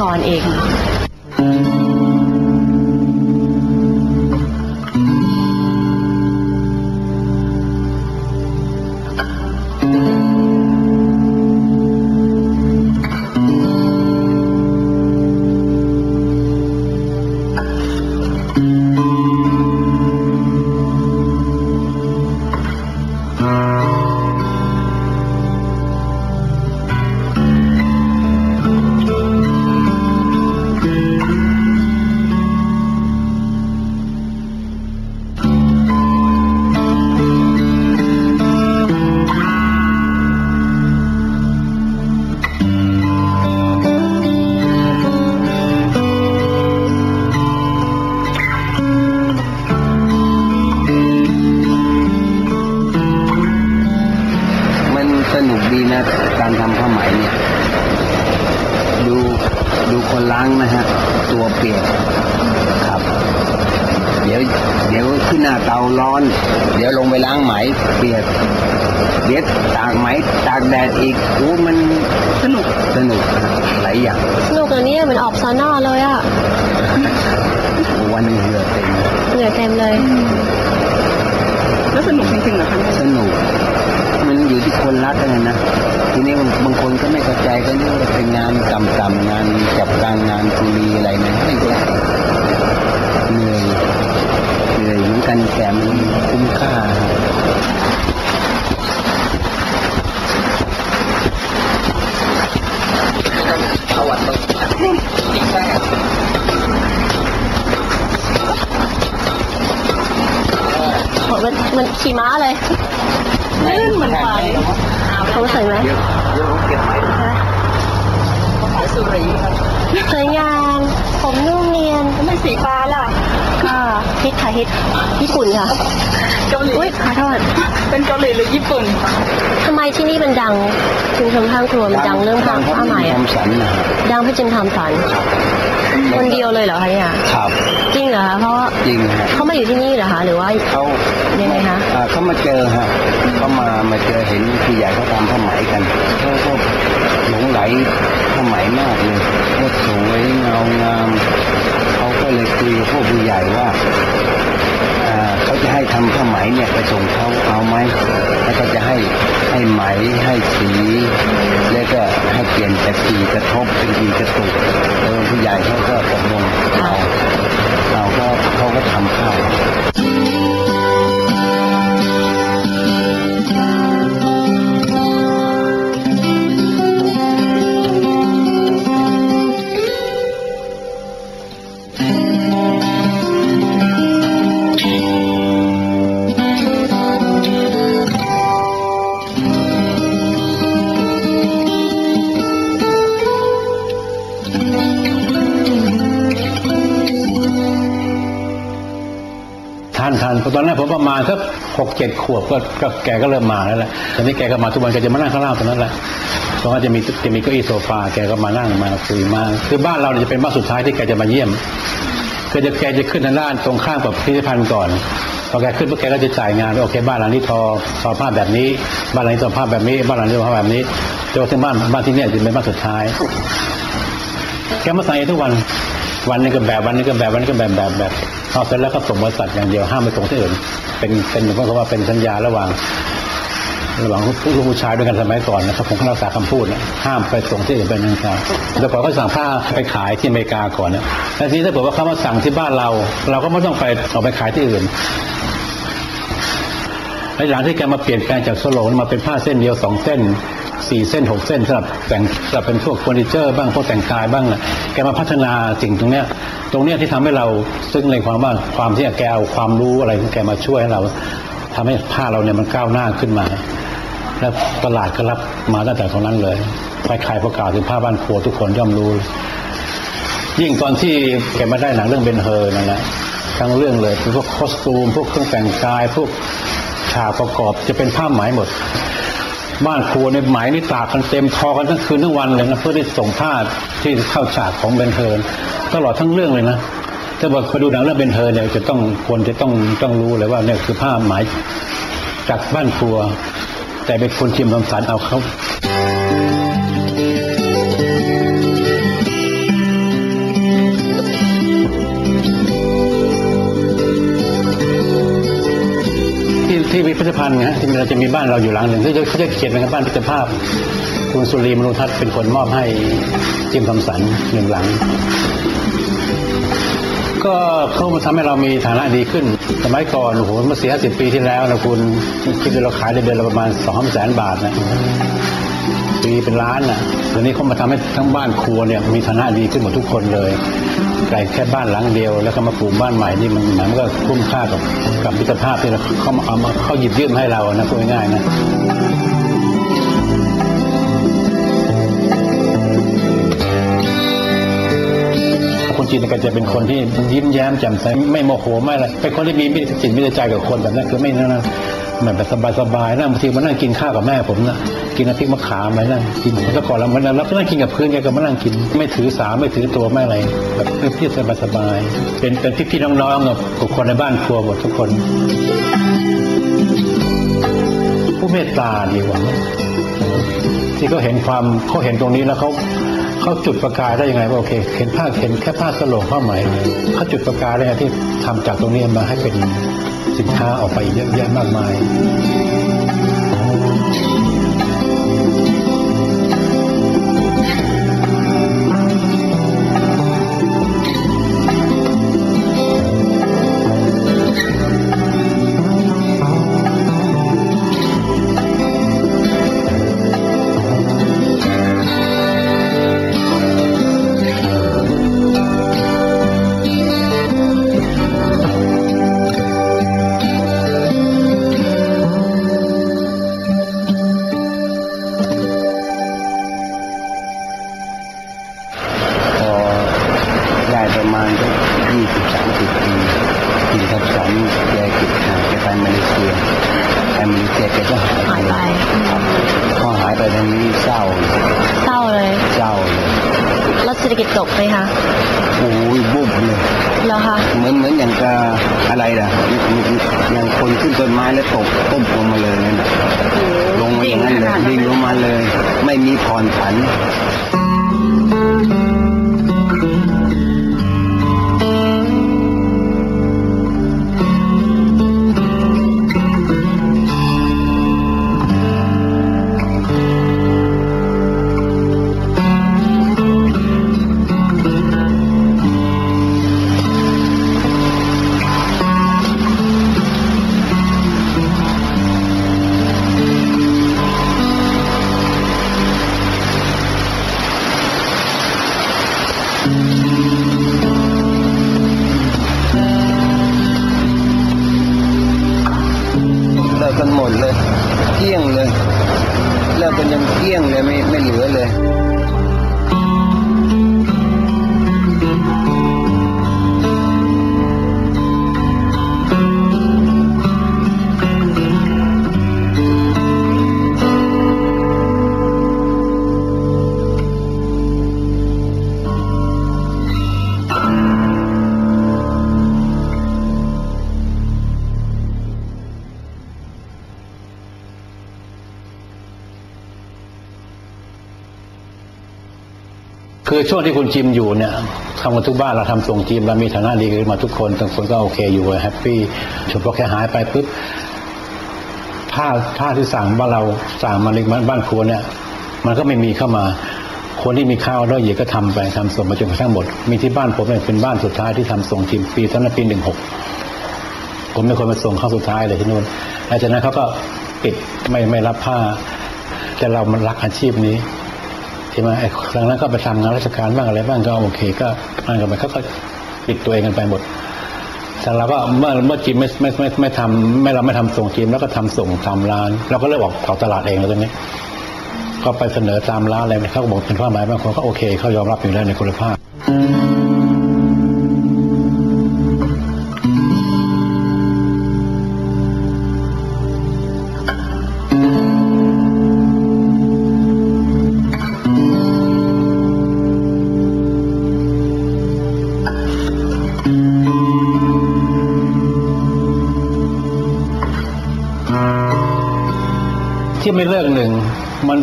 กรเอง สนุกดีนะการทำผ้าไหมเนี่ย ดูดูคนล้างนะฮะ ตัวเปียกครับ เดี๋ยว เดี๋ยวขึ้นหน้าเตาร้อน เดี๋ยวลงไปล้างไหม เปียกเดี๋ยวตากไหมตากแดดอีกโอ้มันสนุกสนุกนะหลายอย่างสนุกอันนี้เหมือนออกซาวน่าเลยอะวันหนึงเหลือเต็มเหงื่อเต็มเลยแล้วสนุกจริงๆเหรอคะสนุก มันอยู่ที่คนรักกันนะทีนี้บางคนก็ไม่เข้าใจก็นึกว่าเป็นงานต่ำๆงานจับกลางงานกุลีอะไรนะไม่ใช่เหนื่อยเหนื่อยเหมือนกันแต่มันคุ้มค่าเอาวัดต้องอีกแค่มันมันขี่ม้าเลย ลื่นเหมือนควายเขาสวยไหมเดี๋ยวเดี๋ยวผมเก็บไหมขาย สุรีค่ะสวยงามผมนุ่มเนียนทำไมสีฟ้าล่ะค่ะฮิตค่ะฮิตญี่ปุ่นค่ะเกาหลีอุ้ยขอโทษเป็นเกาหลีหรือญี่ปุ่นทำไมที่นี่มันดังชุมชนข้างครัวมันดังเรื่องผ้าผ้าไหมอะทำสันนะดังพี่จิมทำฝันคนเดียวเลยเหรอคะเนี่ยครับจริงเหรอคะเพราะจริงฮะเขามาอยู่ที่นี่เหรอคะหรือว่าเขายังไงคะเขามาเจอฮะเขามามาเจอเห็นพี่ใหญ่เขาทำผ้าไหมกันเขาก็ หลงไหลผ้าไหมมากเลยว่าสวยเงางามเขาก็เลยคุยกับพวกผู้ใหญ่ว่าเขาจะให้ทำผ้าไหมเนี่ยไปส่งเขาเอาไหมแล้วก็จะให้ให้ไหมให้สี แล้วก็ให้เปลี่ยนจากกีกระทบเป็นกีกระตุกเออผู้ใหญ่เขาก็ตกลงเอาเราก็เขาก็ทำข้า ตอนนั้นผมประมาณสักหกเจ็ดขวบก็ก็แกก็เริ่มมาแล้วแหละตอนนี้แกก็มาทุกวันแกจะมานั่งข้างล่างตรงนั้นแหละเพราะว่าจะมีจะมีเก้าอี้โซฟาแกก็มานั่งมาคุยมาคือบ้านเราเนี่ยจะเป็นบ้านสุดท้ายที่แกจะมาเยี่ยมคือจะแกจะขึ้นทางด้านตรงข้ามกับพิพิธภัณฑ์ก่อนพอแกขึ้นปุ๊บแกก็จะจ่ายงานว่าโอเคบ้านหลังนี้ทอทอผ้าแบบนี้ บ้านหลังนี้ทอผ้าแบบนี้ บ้านหลังนี้ทอผ้าแบบนี้จนกระทั่งบ้านบ้านที่เนี่ยจะเป็นบ้านสุดท้าย แกมาสั่งเองทุกวัน วันนี้ก็แบบวันนี้ก็แบบวันนี้ก็แบบแบบแบบ พอเสร็จแล้วก็ส่งบริษัทอย่างเดียวห้ามไปส่งที่อื่น เป็นเป็นเพราะว่าเป็นสัญญาระหว่างระหว่างผู้ลูกผู้ชายด้วยกันสมัยก่อนนะครับผมก็รักษาคำพูดนะห้ามไปส่งที่อื่นเป็นอันขาดแต่ก่อนเขาสั่งผ้าไปขายที่อเมริกาก่อนนะแต่ทีนี้ถ้าเกิดว่าเขามาสั่งที่บ้านเรา เราก็ไม่ต้องไปเอาไปขายที่อื่นหลังที่แกมาเปลี่ยนแปลงจากโซโลมาเป็นผ้าเส้นเดียวสองเส้น สี่เส้นหกเส้นสำหรับแต่งสำหรับเป็นพวกเฟอร์นิเจอร์บ้างพวกแต่งกายบ้างนะแกมาพัฒนาสิ่งตรงเนี้ย ตรงเนี้ยที่ทำให้เราซึ่งในความว่าความที่แกเอาความรู้อะไรของแกมาช่วยให้เราทำให้ผ้าเราเนี่ยมันก้าวหน้าขึ้นมา แล้วตลาดก็รับมาตั้งแต่ตรงนั้นเลยใครๆประกาศถึงผ้าบ้านครัวทุกคนย่อมรู้ ยิ่งตอนที่แกมาได้หนังเรื่องเบนเฮอร์นั่นแหละทั้งเรื่องเลยพวกคอสตูม พวกเครื่องแต่งกาย พวกฉากประกอบจะเป็นผ้าไหมหมด บ้านครัวในหมายนี่ตากกันเต็มทอกันทั้งคืนทั้งวันเลยนะเพื่อที่ส่งผ้าที่เข้าฉากของเบนเทอร์ตลอดทั้งเรื่องเลยนะถ้าบอกไปดูหนังเรื่องเบนเทอร์เนี่ยจะต้องควรจะต้องต้องรู้เลยว่าเนี่ยคือผ้าหมายจากบ้านครัว แต่เป็นคนชิมคำสารเอาเขา พิพิธภัณฑ์ไงฮะที่เราจะมีบ้านเราอยู่หลังหนึ่งเขาจะเขาจะเขียนเป็นบ้านพิพิธภาพคุณสุรีมนุทัศน์เป็นคนมอบให้จิมคำสันหนึ่งหลัง ก็เขามาทำให้เรามีฐานะดีขึ้น สมัยก่อนโอ้โหเมื่อสี่ห้าสิบปีที่แล้วนะคุณคิดดูเราขายได้เดือนละประมาณสองแสนบาทนะ ปีเป็นล้านนะตอนนี้เขามาทำให้ทั้งบ้านครัวเนี่ยมีฐานะดีขึ้นหมดทุกคนเลยไกลแค่บ้านหลังเดียว แล้วก็มาปลูกบ้านใหม่นี่มันมันก็คุ้มค่ากับกับมิตรภาพที่เราเขาเอามาเขาหยิบยื่นมให้เรานะพูดง่ายๆนะคนจีนก็จะเป็นคนที่ยิ้มแย้มแจ่มใสไม่โมโหไม่อะไรเป็นคนที่มีมิตรจิตมิตรใจกับคนแบบนั้นคือไม่นั่นนะ มันแบบสบายๆนะบางทีมานั่งกินข้าวกับแม่ผมนะกินน้ำพริกมะขามอะไรนั่งกินแล้วก่อนเรามันเราก็นั่งกินกับเพื่อนแกก็มานั่งกิน ไม่ถือสาไม่ถือตัวไม่อะไรแบบเพื่อนสบายๆเป็นเป็นพี่ๆน้องๆกับคนในบ้านครัวหมดทุกคน ผู้เมตตาดีกว่า ที่เขาเห็นความเขาเห็นตรงนี้แล้วเขาเขาจุดประกายได้ยังไงว่าโอเค เห็นผ้าเห็นแค่ผ้าสโลงผ้าไหมเขาจุดประกายได้ไงที่ทำจากตรงนี้มาให้เป็นสินค้าออกไปเยอะแยะมากมาย พอหายไปทางนี้เศร้าเศร้าเลยเศร้าเลยแล้วเศรษฐกิจตกไหมคะโอ้ยบุบเลยแล้วคะเหมือนเหมือนอย่างกับอะไรล่ะอย่างคนขึ้นต้นไม้แล้วตกต้มลงมาเลยนั่นน่ะลงมาอย่างนั้นเลยดิ่งลงมาเลย ไม่มีผ่อนผัน กันหมดเลยเกลี้ยงเลยเลิกกันยังเกลี้ยงเลยไม่ไม่เหลือเลย คือช่วงที่คุณจิมอยู่เนี่ยทำกันทุกบ้านเราทำส่งจิมเรามีฐานะดีกันมาทุกคนทุกคนก็โอเคอยู่แฮปปี้เฉพาะแค่หายไปปุ๊บผ้าผ้าที่สั่งบ้านเราสั่งมาในบ้านครัวเนี่ย มันก็ไม่มีเข้ามาคนที่มีข้าวแล้วเหยียก็ทำไปทำส่งมาจนกระทั่งหมด มีที่บ้านผมเนี่ยเป็นบ้านสุดท้ายที่ทำส่งจิมปีตอนนั้นปีหนึ่งหกผมเป็นคนมาส่งข้าวสุดท้ายเลยที่นู่นหลังจากนั้นเขาก็ปิดไม่ไม่รับผ้า แต่เรามันรักอาชีพนี้ ช่ไหมไอ้ครั้งนั้นก็ไปทำงานราชการบ้างอะไรบ้างก็โอเค ก็นั่นกันไปเขาก็ปิดตัวเองกันไปหมดแต่เราก็เมื่อเมื่อจีมไม่ไม่ไม่ไม่ทำไม่เราไม่ทำส่งจีมแล้วก็ทำส่งตามร้าน เราก็เริ่มออกออกตลาดเองแล้วตอนนี้ก็ไปเสนอตามร้านอะไรเขาก็บอกเป็นผ้าไหมายบางคนก็โอเคเขายอมรับอยู่แล้วในคุณภาพที่ ไม่เลิกหนึ่งมัน